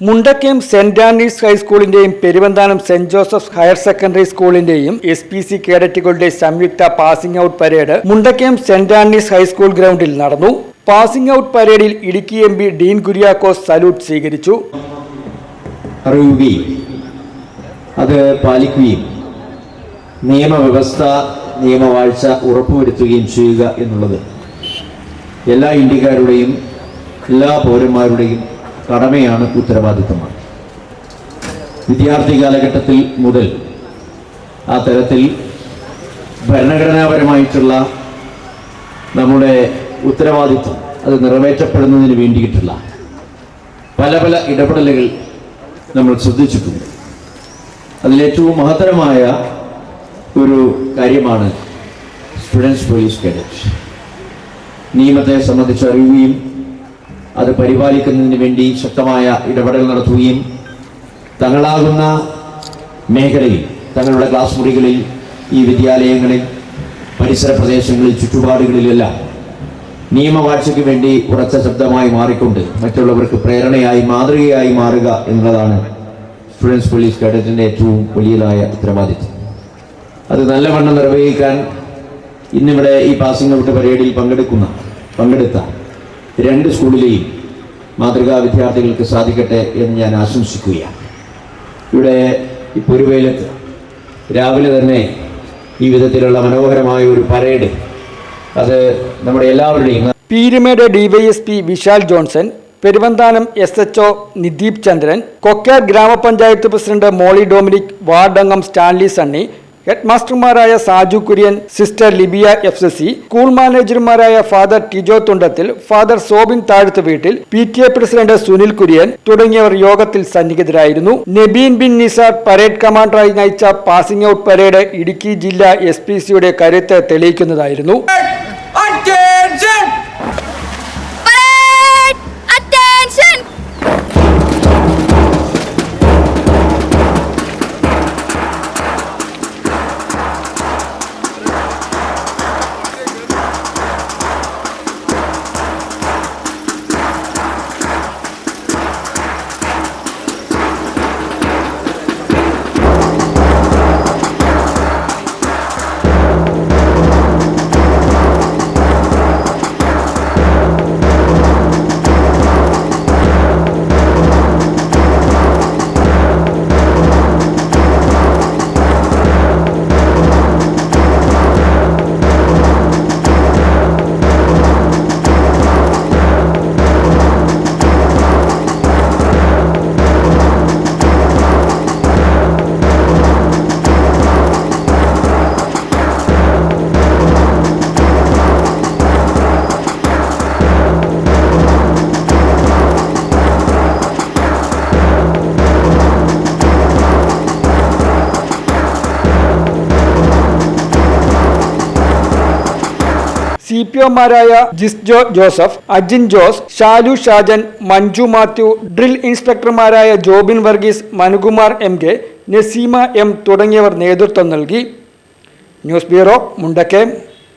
Mundakayam saint Andrew's ഹൈസ്കൂളിന്റെയും Peruvanthanam saint Joseph higher secondary സ്കൂളിന്റെയും S P C കേഡറ്റുകളുടെ സംയുക്ത passing out parade Mundakayam saint Andrew's high school ഗ്രൗണ്ടിൽ നടന്നു. Passing out പരേഡിൽ Idukki M P Dean Kuriakose salute സ്വീകരിച്ചു. അത് പാലിക്കുകയും നിയമവ്യവസ്ഥ നിയമവാഴ്ച ഉറപ്പുവരുത്തുകയും ചെയ്യുക എന്നുള്ളത് എല്ലാ ഇന്ത്യക്കാരുടെയും എല്ലാ പൗരന്മാരുടെയും കടമയാണ് ഉത്തരവാദിത്തമാണ്. വിദ്യാർത്ഥി കാലഘട്ടത്തിൽ മുതൽ ആ തരത്തിൽ ഭരണഘടനാപരമായിട്ടുള്ള നമ്മുടെ ഉത്തരവാദിത്വം അത് നിറവേറ്റപ്പെടുന്നതിന് വേണ്ടിയിട്ടുള്ള പല പല ഇടപെടലുകൾ നമ്മൾ ശ്രദ്ധിച്ചിട്ടുണ്ട്. അതിലേറ്റവും മഹത്തരമായ ഒരു കാര്യമാണ് സ്റ്റുഡൻസ് പോലീസ് കേഡറ്റ്. നിയമത്തെ സംബന്ധിച്ച് അറിയുകയും അത് പരിപാലിക്കുന്നതിന് വേണ്ടി ശക്തമായ ഇടപെടൽ നടത്തുകയും തങ്ങളാകുന്ന മേഖലയിൽ തങ്ങളുടെ ക്ലാസ് മുറികളിൽ ഈ വിദ്യാലയങ്ങളിൽ പരിസര പ്രദേശങ്ങളിൽ ചുറ്റുപാടുകളിലെല്ലാം നിയമവാഴ്ചയ്ക്ക് വേണ്ടി ഉറച്ച ശബ്ദമായി മാറിക്കൊണ്ട് മറ്റുള്ളവർക്ക് പ്രേരണയായി മാതൃകയായി മാറുക എന്നതാണ് സ്റ്റുഡൻസ് പോലീസ് കേഡറ്റിന്റെ ഏറ്റവും വലിയതായ ഉത്തരവാദിത്വം അത് നല്ലവണ്ണം നിർവഹിക്കാൻ ഇന്നിവിടെ ഈ പാസിംഗ് ഔട്ട് പരേഡിൽ പങ്കെടുക്കുന്ന പങ്കെടുത്ത രണ്ട് സ്കൂളിലെയും മാതൃകാ വിദ്യാർത്ഥികൾക്ക് സാധിക്കട്ടെ എന്ന് ഞാൻ ആശംസിക്കുകയാണ്. ഇവിടെ പൊരുവേലത്ത് രാവിലെ തന്നെ ഈ വിധത്തിലുള്ള മനോഹരമായ ഒരു പരേഡ് അത് നമ്മുടെ എല്ലാവരുടെയും Peermade DYSP Vishal Johnson Peruvanthanam S H O Nideep Chandran Kokkayar ഗ്രാമപഞ്ചായത്ത് പ്രസിഡന്റ് മോളി ഡൊമിനിക് വാർഡംഗം Stanley Sunny ഹെഡ്മാസ്റ്റർമാരായ Saju Kurian sister Libiya F S C school മാനേജർമാരായ father Tijo Thundathil father Sobin താഴത്ത് വീട്ടിൽ P T A president Sunil Kurian തുടങ്ങിയവർ യോഗത്തിൽ സന്നിഹിതരായിരുന്നു. നബീൻ ബിൻ നിസാർ പരേഡ് കമാൻഡറായി നയിച്ച passing out parade Idukki ജില്ലാ എസ് പി സിയുടെ കരുത്ത് തെളിയിക്കുന്നതായിരുന്നു. C P ഒമാരായ Jisjo Joseph Ajin Jose Shalu Shajan Manju Mathew drill ഇൻസ്പെക്ടർമാരായ Jobin Varghese Manukumar M K Naseema M തുടങ്ങിയവർ നേതൃത്വം നൽകി. News bureau Mundakayam.